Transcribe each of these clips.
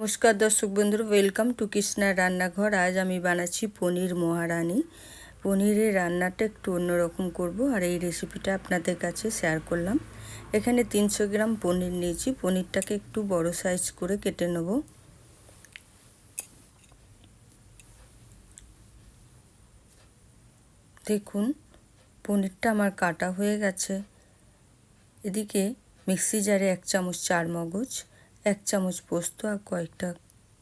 নমস্কার দর্শক বন্ধুরা ওয়েলকাম টু কৃষ্ণার রান্নাঘর। আজ আমি বানাচ্ছি পনির মহারানি। পনিরের রান্নাটা একটু অন্যরকম করব আর এই রেসিপিটা আপনাদের কাছে শেয়ার করলাম। এখানে তিনশো গ্রাম পনির নিয়েছি। পনিরটাকে একটু বড় সাইজ করে কেটে নেব। দেখুন, পনিরটা আমার কাটা হয়ে গেছে। এদিকে মিক্সি জারে এক চামচ চার মগজ এক চামচ পোস্ত আর কয়েকটা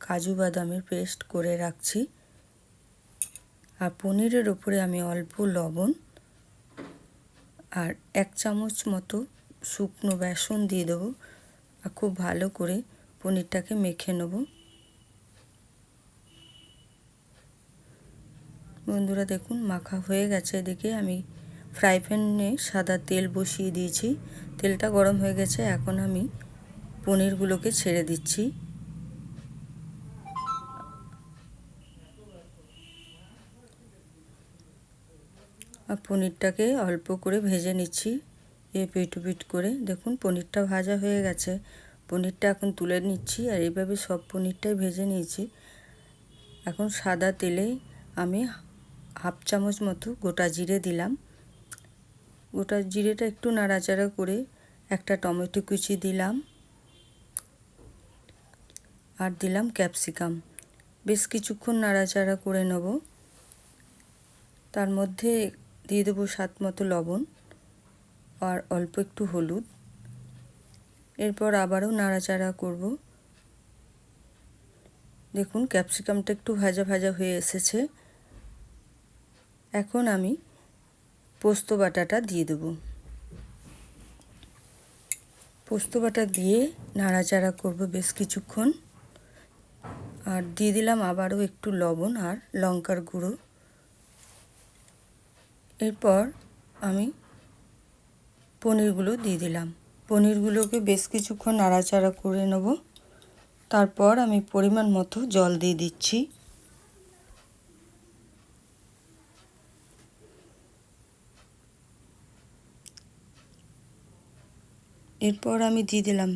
কাজু বাদামের পেস্ট করে রাখছি। আর পনিরের ওপরে আমি অল্প লবণ আর এক চামচ মতো শুকনো বেসন দিয়ে দেবো আর খুব ভালো করে পনিরটাকে মেখে নেব। বন্ধুরা দেখুন, মাখা হয়ে গেছে এদিকে আমি ফ্রাই প্যানে সাদা তেল বসিয়ে দিয়েছি। তেলটা গরম হয়ে গেছে, এখন আমি পনিরগুলোকে ছেড়ে দিচ্ছি। আর পনিরটাকে অল্প করে ভেজে নিচ্ছি এ পিট পিট করে। দেখুন, পনিরটা ভাজা হয়ে গেছে। পনিরটা এখন তুলে নিচ্ছি আর এইভাবে সব পনিরটাই ভেজে নিয়েছি। এখন সাদা তেলে আমি হাফ চামচ মতো গোটা জিরে দিলাম। গোটা জিরেটা একটু নাড়াচাড়া করে একটা টমেটো কুচি দিলাম। আর দিলাম ক্যাপসিকাম। বেশ কিছুক্ষণ নাড়াচাড়া করে নেব। তার মধ্যে দিয়ে দেবো স্বাদ মতো লবণ আর অল্প একটু হলুদ। এরপর আবারও নাড়াচাড়া করব। দেখুন, ক্যাপসিকামটা একটু ভাজা ভাজা হয়ে এসেছে। এখন আমি পোস্ত বাটাটা দিয়ে দেবো। পোস্ত বাটা দিয়ে নাড়াচাড়া করব বেশ কিছুক্ষণ। আর দিয়ে দিলাম আবারও একটু লবণ আর লঙ্কার গুঁড়ো। এরপর আমি পনিরগুলো দিয়ে দিলাম। পনিরগুলোকে বেশ কিছুক্ষণ নাড়াচাড়া করে নেব। তারপর আমি পরিমাণ মতো জল দিয়ে দিচ্ছি। এরপর আমি দিয়ে দিলাম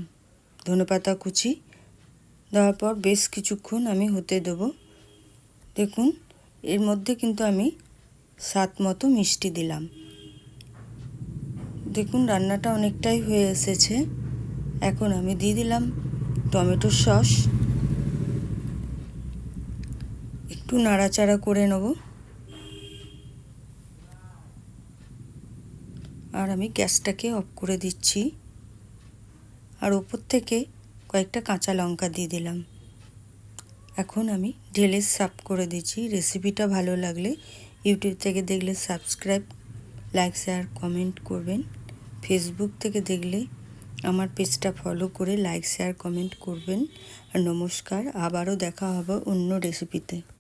ধনেপাতা কুচি। দেওয়ার পর বেশ কিছুক্ষণ আমি হতে দেব। দেখুন, এর মধ্যে কিন্তু আমি স্বাদ মতো মিষ্টি দিলাম। দেখুন, রান্নাটা অনেকটাই হয়ে এসেছে। এখন আমি দিয়ে দিলাম টমেটো সস। একটু নাড়াচাড়া করে নেব। আর আমি গ্যাসটাকে অফ করে দিচ্ছি। আর ওপর থেকে কয়েকটা কাঁচা লঙ্কা দিয়ে দিলাম। এখন আমি ঢেলে সাব করে দিচ্ছি। রেসিপিটা ভালো লাগলে ইউটিউব থেকে দেখলে সাবস্ক্রাইব, লাইক, শেয়ার, কমেন্ট করবেন। ফেসবুক থেকে দেখলে আমার পেজটা ফলো করে লাইক, শেয়ার, কমেন্ট করবেন। আর নমস্কার, আবারও দেখা হবে অন্য রেসিপিতে।